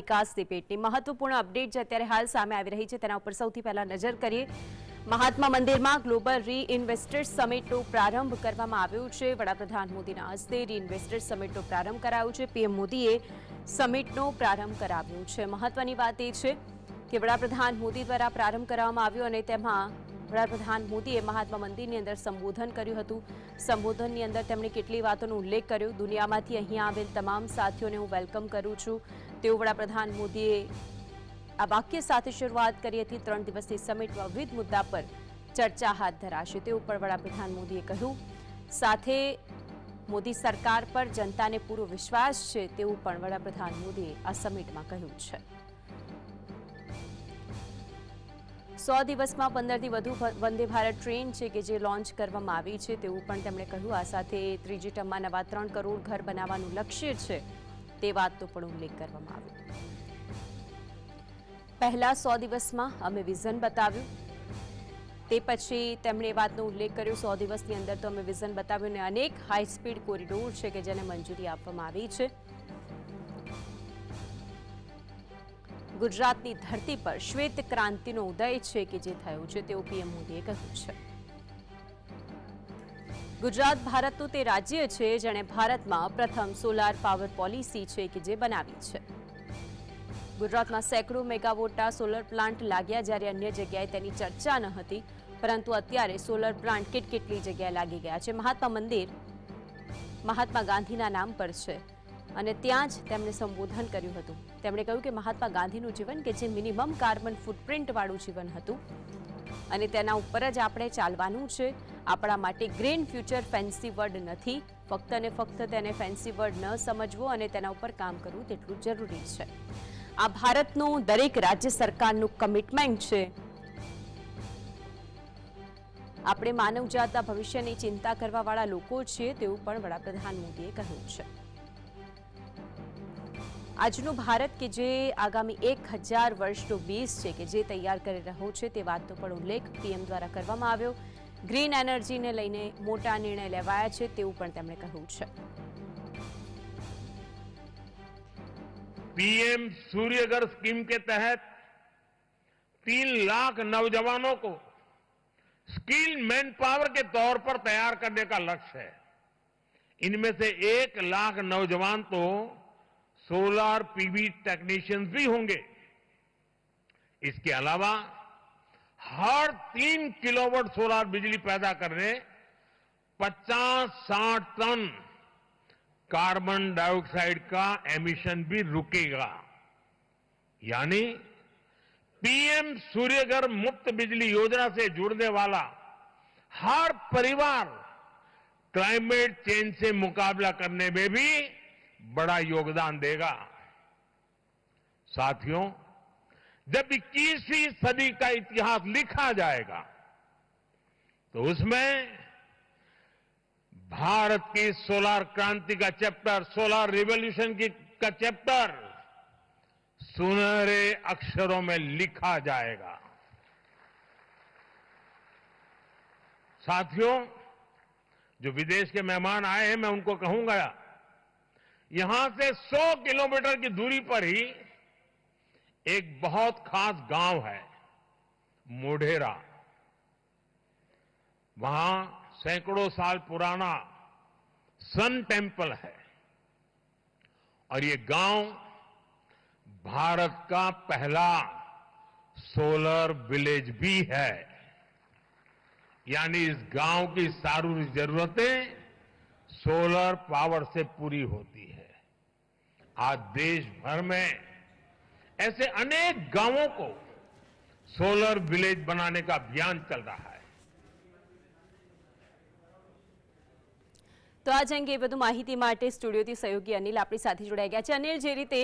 વિકાસની પેટની મહત્વપૂર્ણ અપડેટ જે અત્યારે હાલ સામે આવી રહી છે, તેના ઉપર સૌથી પહેલા નજર કરીએ. મહાત્મા મંદિરમાં ગ્લોબલ રી ઇન્વેસ્ટર્સ સમિટનો પ્રારંભ કરવામાં આવ્યો છે. વડાપ્રધાન મોદીના હસ્તે રી ઇન્વેસ્ટર્સ સમિટનો પ્રારંભ કરાયો છે. પીએમ મોદીએ સમિટનો પ્રારંભ કરાવ્યો છે. મહત્વની વાત એ છે કે વડાપ્રધાન મોદી દ્વારા પ્રારંભ કરવામાં આવ્યો અને તેમાં વડાપ્રધાન મોદીએ મહાત્મા મંદિરની અંદર સંબોધન કર્યું હતું. સંબોધનની અંદર તેમણે કેટલી વાતોનો ઉલ્લેખ કર્યો. દુનિયામાંથી અહીં આવેલ તમામ સાથીઓને હું વેલકમ કરું છું. તેવું વડાપ્રધાન મોદીએ આ વાક્ય સાથે શરૂઆત કરી હતી. ત્રણ દિવસની સમિટમાં વિવિધ મુદ્દા પર ચર્ચા હાથ ધરાશે. તેવું પણ વડાપ્રધાન મોદીએ કહ્યું, સાથે મોદી સરકાર પર જનતાને પૂરો વિશ્વાસ છે. તેવું પણ વડાપ્રધાન મોદીએ આ સમિટમાં કહ્યું છે. સો દિવસમાં પંદરથી વધુ વંદે ભારત ટ્રેન છે કે જે લોન્ચ કરવામાં આવી છે તેવું પણ તેમણે કહ્યું. આ સાથે ત્રીજી ટર્મમાં નવા ત્રણ કરોડ ઘર બનાવવાનું લક્ષ્ય છે. તે વાતનો પણ ઉલ્લેખ કરવામાં આવ્યો. પહેલા સો દિવસમાં અમે વિઝન બતાવ્યું. તે પછી તેમણે એ વાતનો ઉલ્લેખ કર્યો, સો દિવસની અંદર તો અમે વિઝન બતાવ્યું અને અનેક હાઈ સ્પીડ કોરિડોર છે કે જેને મંજૂરી આપવામાં આવી છે. ગુજરાતની ધરતી પર શ્વેત ક્રાંતિનો ઉદય છે કે જે થયો છે, તેવું પીએમ મોદીએ કહ્યું છે. ગુજરાત ભારતનું તે રાજ્ય છે જેણે ભારતમાં પ્રથમ સોલાર પાવર પોલિસી છે કે જે બનાવી છે. ગુજરાતમાં સેંકડો મેગાવોટના સોલર પ્લાન્ટ લાગ્યા જ્યારે અન્ય જગ્યાએ તેની ચર્ચા ન હતી, પરંતુ અત્યારે સોલર પ્લાન્ટ કેટકેટલી જગ્યાએ લાગી ગયા છે? મહાત્મા મંદિર, મહાત્મા ગાંધીના નામ પર છે. અને ત્યાં જ તેમણે સંબોધન કર્યું હતું. તેમણે કહ્યું કે મહાત્મા ગાંધીનું જીવન કે જે મિનિમમ કાર્બન ફૂટપ્રિન્ટવાળું જીવન હતું, અને તેના ઉપર જ આપણે ચાલવાનું છે. આપણા માટે ગ્રીન ફ્યુચર ફેન્સી વર્ડ નથી. ફક્ત અને ફક્ત તેને ફેન્સી વર્ડ ન સમજવો અને તેના ઉપર કામ કરવું તેટલું જરૂરી છે. આ ભારતનું દરેક રાજ્ય સરકારનું કમિટમેન્ટ છે. આપણે માનવજાતના ભવિષ્યની ચિંતા કરવાવાળા લોકો છીએ તેવું પણ વડાપ્રધાન મોદીએ કહ્યું છે. આજનું ભારત કે જે આગામી એક હજાર વર્ષનું બેઝ છે કે જે તૈયાર કરી રહ્યો છે તે વાતનો પણ ઉલ્લેખ પીએમ દ્વારા કરવામાં આવ્યો. ગ્રીન એનર્જીને લઈને મોટા નિર્ણય લેવાયા છે તેવું પણ તેમણે કહ્યું છે पीएम सूर्यघर स्कीम के तहत तीन लाख नौजवानों को स्किल मैन पावर के तौर पर तैयार करने का लक्ष्य है इनमें से एक लाख नौजवान तो सोलर पीवी टेक्नीशियंस भी होंगे इसके अलावा हर तीन किलोवाट सोलर बिजली पैदा करने 50-60 टन कार्बन डाइऑक्साइड का एमिशन भी रुकेगा। यानी पीएम सूर्यघर मुफ़्त बिजली योजना से जुड़ने वाला हर परिवार क्लाइमेट चेंज से मुकाबला करने में भी बड़ा योगदान देगा। साथियों जब 21वीं सदी का इतिहास लिखा जाएगा तो उसमें भारत की सोलार क्रांति का चैप्टर, सोलार रिवॉल्यूशन की, का चैप्टर सुनहरे अक्षरों में लिखा जाएगा। साथियों, जो विदेश के मेहमान आए हैं, मैं उनको कहूँगा, यहाँ से 100 किलोमीटर की दूरी पर ही एक बहुत खास गाँव है, मोढेरा। वहाँ सैकड़ों साल पुराना सन टेंपल है। और ये गाँव भारत का पहला सोलर विलेज भी है। यानी इस गाँव की सारी जरूरतें सोलर पावर से पूरी होती है। आज देश भर में ऐसे अनेक गांवों को सोलर विलेज बनाने का अभियान चल रहा है તો આજ અંગે વધુ માહિતી માટે સ્ટુડિયોથી સહયોગી અનિલ આપણી સાથે જોડાઈ ગયા છે અનિલ જે રીતે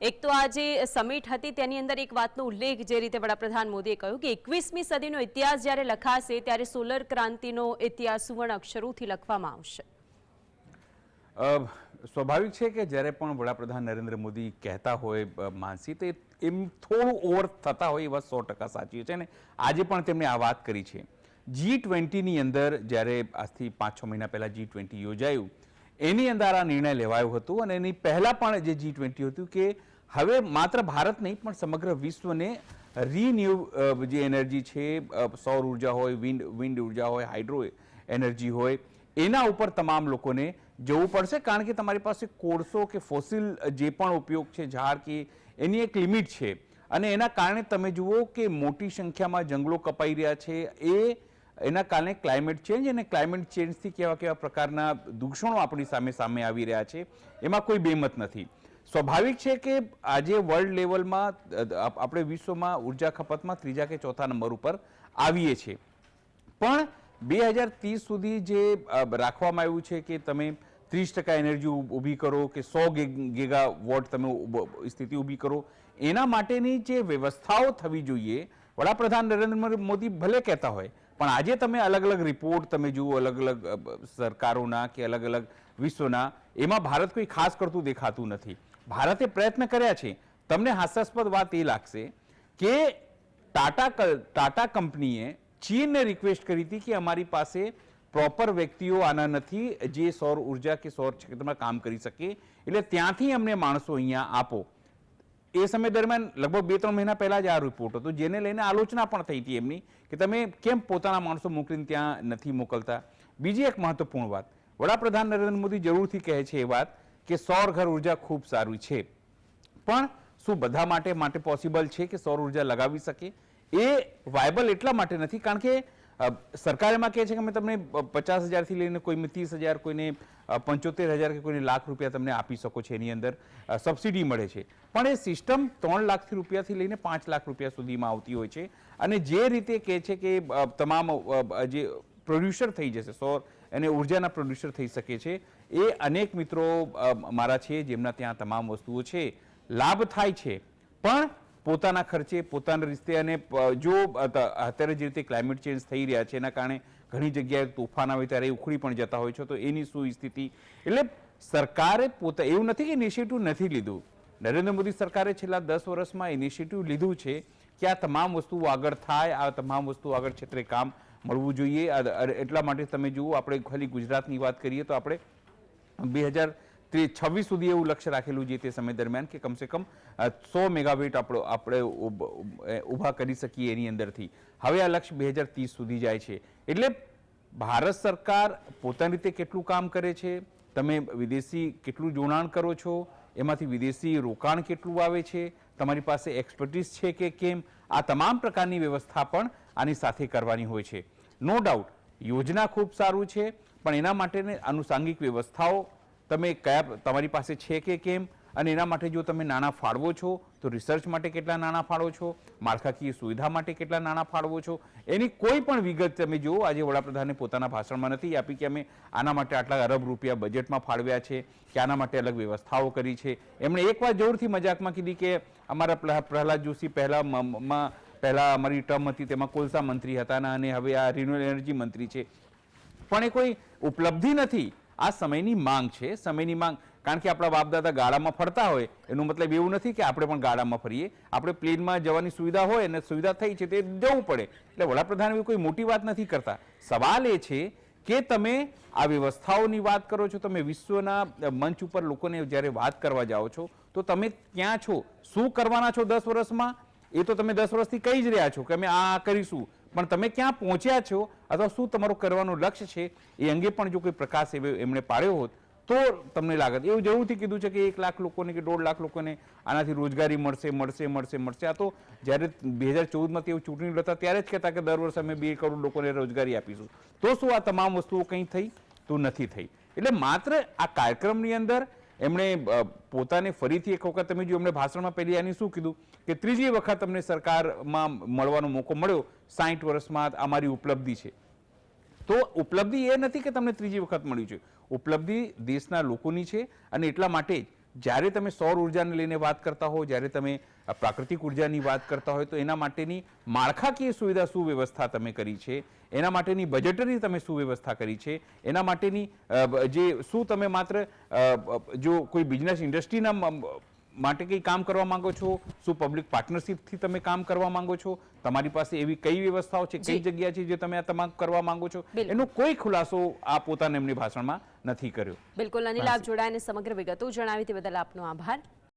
એક તો આ જે સમિટ હતી તેની અંદર એક વાતનો ઉલ્લેખ જે રીતે વડાપ્રધાન મોદીએ કહ્યું કે એકવીસમી સદીનો ઇતિહાસ જ્યારે લખાશે ત્યારે સોલર ક્રાંતિનો ઇતિહાસ સુવર્ણ અક્ષરોથી લખવામાં આવશે અ, સ્વાભાવિક છે કે જ્યારે પણ વડાપ્રધાન નરેન્દ્ર મોદી કહેતા હોય માનસી, તો એમ થોડું ઓવર થતા હોય એ વાત સો ટકા સાચી છે અને આજે પણ તેમણે આ વાત કરી છે. જી ટ્વેન્ટીની અંદર જ્યારે આજથી પાંચ છ મહિના પહેલાં જી ટ્વેન્ટી યોજાયું, એની અંદર આ નિર્ણય લેવાયો હતો અને એની પહેલાં પણ જે જી ટ્વેન્ટી હતું કે હવે માત્ર ભારત નહીં, પણ સમગ્ર વિશ્વને રિન્યુ જે એનર્જી છે સૌર ઊર્જા હોય, વિન્ડ વિન્ડ ઊર્જા હોય, હાઇડ્રો એનર્જી હોય, એના ઉપર તમામ લોકોને જવું પડશે, કારણ કે તમારી પાસે કોળસો કે ફોસિલ જે પણ ઉપયોગ છે, ઝાડ કે એની એક લિમિટ છે. અને એના કારણે તમે જુઓ કે મોટી સંખ્યામાં જંગલો કપાઈ રહ્યા છે. એ એના કારણે ક્લાઇમેટ ચેન્જ અને ક્લાઇમેટ ચેન્જથી કેવા કેવા પ્રકારના દૂષણો આપણી સામે સામે આવી રહ્યા છે, એમાં કોઈ બેમત નથી. સ્વાભાવિક છે કે આજે વર્લ્ડ લેવલમાં આપણે વિશ્વમાં ઊર્જા ખપતમાં ત્રીજા કે ચોથા નંબર ઉપર આવીએ છીએ. પણ બે હજાર ત્રીસ સુધી જે રાખવામાં આવ્યું છે કે તમે ત્રીસ ટકા એનર્જી ઊભી કરો કે સો ગીગા વોટ તમે સ્થિતિ ઊભી કરો. એના માટેની જે વ્યવસ્થાઓ થવી જોઈએ, વડાપ્રધાન નરેન્દ્ર મોદી ભલે કહેતા હોય, પણ આજે તમે અલગ અલગ રિપોર્ટ તમે જુઓ અલગ અલગ સરકારોના કે અલગ અલગ વિશ્વના, એમાં ભારત કોઈ ખાસ કરતું દેખાતું નથી. ભારતે પ્રયત્ન કર્યા છે. તમને હાસ્યાસ્પદ વાત એ લાગશે કે ટાટા ટાટા કંપનીએ ચીનને રિક્વેસ્ટ કરી હતી કે અમારી પાસે પ્રોપર વ્યક્તિઓ આના નથી, જે સૌર ઊર્જા કે સૌર ક્ષેત્રમાં કામ કરી શકે. એટલે ત્યાંથી અમને માણસો અહીંયા આપો. એ સમય દરમિયાન લગભગ બે ત્રણ મહિના પહેલાં જ આ રિપોર્ટ હતો, જેને લઈને આલોચના પણ થઈ હતી એમની, કે તમે કેમ પોતાના માણસો મોકલીને ત્યાં નથી મોકલતા? બીજી એક મહત્વપૂર્ણ વાત, વડાપ્રધાન નરેન્દ્ર મોદી જરૂરથી કહે છે એ વાત, કે સૌર ઘર ઊર્જા ખૂબ સારું છે. પણ શું બધા માટે માટે પોસિબલ છે કે સૌર ઊર્જા લગાવી શકે? એ વાયબલ એટલા માટે નથી, કારણ કે સરકાર એમાં કહે છે કે અમે તમને પચાસ હજારથી લઈને કોઈને ત્રીસ હજાર કોઈને પંચોતેર હજાર કે કોઈને લાખ રૂપિયા તમને આપી શકો છો એની અંદર સબસિડી મળે છે. પણ એ સિસ્ટમ ત્રણ લાખથી રૂપિયાથી લઈને પાંચ લાખ રૂપિયા સુધીમાં આવતી હોય છે. અને જે રીતે કહે છે કે તમામ જે પ્રોડ્યુસર થઈ જશે, સૌર અને ઉર્જાના પ્રોડ્યુસર થઈ શકે છે, એ અનેક મિત્રો મારા છે, જેમના ત્યાં તમામ વસ્તુઓ છે. લાભ થાય છે. પણ પોતાના ખર્ચે, પોતાના રીતે અને જો અત્યારે જે રીતે ક્લાઇમેટ ચેન્જ થઈ રહ્યા છે, એના કારણે ઘણી જગ્યાએ તોફાન આવે ત્યારે ઉખડી પણ જતા હોય છે, તો એની શું સ્થિતિ એટલે સરકારે પોતા, એવું નથી કે ઇનિશિયેટિવ નથી લીધું. નરેન્દ્ર મોદી સરકારે છેલ્લા દસ વર્ષમાં ઇનિશિયેટિવ લીધું છે કે આ તમામ વસ્તુઓ આગળ થાય, આ તમામ વસ્તુઓ આગળ ક્ષેત્રે કામ મળવું જોઈએ. એટલા માટે તમે જુઓ, આપણે ખાલી ગુજરાતની વાત કરીએ તો આપણે બે હજાર છવ્વીસ સુધી એવું લક્ષ્ય રાખેલું છે તે સમય દરમિયાન કે કમસે કમ સો મેગાવેટ આપણો આપણે ઊભા કરી શકીએ એની અંદરથી. હવે આ લક્ષ્ય બે હજાર ત્રીસ સુધી જાય છે. એટલે ભારત સરકાર પોતાની રીતે કેટલું કામ કરે છે? તમે વિદેશી કેટલું જોડાણ કરો છો? એમાંથી વિદેશી રોકાણ કેટલું આવે છે? તમારી પાસે એક્સપર્ટીસ છે કે કેમ? આ તમામ પ્રકારની વ્યવસ્થા પણ આની સાથે કરવાની હોય છે. નો ડાઉટ યોજના ખૂબ સારું છે, પણ એના માટેની આનુષાંગિક વ્યવસ્થાઓ તમે કયા તમારી પાસે છે કે કેમ? અને એના માટે જો તમે નાણાં ફાળવો છો, તો રિસર્ચ માટે કેટલા નાણાં ફાળવો છો? માળખાકીય સુવિધા માટે કેટલા નાણાં ફાળવો છો? એની કોઈ પણ વિગત તમે જુઓ. આજે વડાપ્રધાને પોતાના ભાષણમાં નથી આપી કે અમે આના માટે આટલા અરબ રૂપિયા બજેટમાં ફાળવ્યા છે, કે આના માટે અલગ વ્યવસ્થાઓ કરી છે. એમણે એક વાત જરૂરથી મજાકમાં કીધી કે અમારા પ્રહલાદ જોશી પહેલાં પહેલાં અમારી ટર્મ હતી, તેમાં કોલસા મંત્રી હતા અને હવે આ રિન્યુઅલ એનર્જી મંત્રી છે. પણ એ કોઈ ઉપલબ્ધિ નથી. આ સમયની માંગ છે, સમયની માંગ. કારણ કે આપણા બાપદાદા ગાડામાં ફરતા હોય, એનો મતલબ એવું નથી કે આપણે પણ ગાડામાં ફરીએ. આપણે પ્લેનમાં જવાની સુવિધા હોય અને સુવિધા થઈ છે તે જવું પડે. એટલે વડાપ્રધાન એવી કોઈ મોટી વાત નથી કરતા. સવાલ એ છે કે તમે આ વ્યવસ્થાઓની વાત કરો છો, તમે વિશ્વના મંચ ઉપર લોકોને જ્યારે વાત કરવા જાઓ છો, તો તમે ક્યાં છો? શું કરવાના છો દસ વર્ષમાં? એ તો તમે દસ વર્ષથી કહી જ રહ્યા છો કે અમે આ કરીશું. પણ તમે ક્યાં પહોંચ્યા છો અથવા શું તમારું કરવાનું લક્ષ્ય છે, એ અંગે પણ જો કોઈ પ્રકાશ એમણે પાડ્યો હોત, તો તમને લાગત. એવું જરૂરથી કીધું છે કે એક લાખ લોકોને કે દોઢ લાખ લોકોને આનાથી રોજગારી મળશે મળશે મળશે મળશે. આ તો જ્યારે બે હજાર ચૌદમાં તેઓ ચૂંટણી લડતા ત્યારે જ કહેતા કે દર વર્ષે અમે બે કરોડ લોકોને રોજગારી આપીશું. તો શું આ તમામ વસ્તુઓ કંઈ થઈ? તો નથી થઈ. એટલે માત્ર આ કાર્યક્રમની અંદર એમણે પોતાને ફરીથી એક વખત તમે જો એમણે ભાષણમાં પહેલી આની શું કીધું કે ત્રીજી વખત અમને સરકારમાં મળવાનો મોકો મળ્યો સાઠ વર્ષમાં અમારી ઉપલબ્ધિ છે. તો ઉપલબ્ધિ એ નથી કે તમને ત્રીજી વખત મળ્યું છે. ઉપલબ્ધિ દેશના લોકોની છે અને એટલા માટે જ જ્યારે તમે સૌર ઉર્જાને લઈને વાત કરતા હો, જ્યારે તમે પ્રાકૃતિક ઉર્જાની વાત કરતા હોય, તો એના માટેની માળખાકીય સુવિધા સુવ્યવસ્થા તમે કરી છે? એના માટેની બજેટરી તમે સુવ્યવસ્થા કરી છે? એના માટેની જે, શું તમે માત્ર જો કોઈ બિઝનેસ ઇન્ડસ્ટ્રીના માટે કંઈ કામ કરવા માંગો છો? શું પબ્લિક પાર્ટનરશિપથી તમે કામ કરવા માંગો છો? તમારી પાસે એવી કઈ વ્યવસ્થાઓ છે? કઈ જગ્યા છે જે તમે આ તમામ કરવા માંગો છો? એનો કોઈ ખુલાસો આ પોતાના એમની ભાષણમાં નથી કર્યો. બિલકુલ અનિલ આપ જોડાઈને સમગ્ર વિગતો જણાવી તે બદલ આપનો આભાર.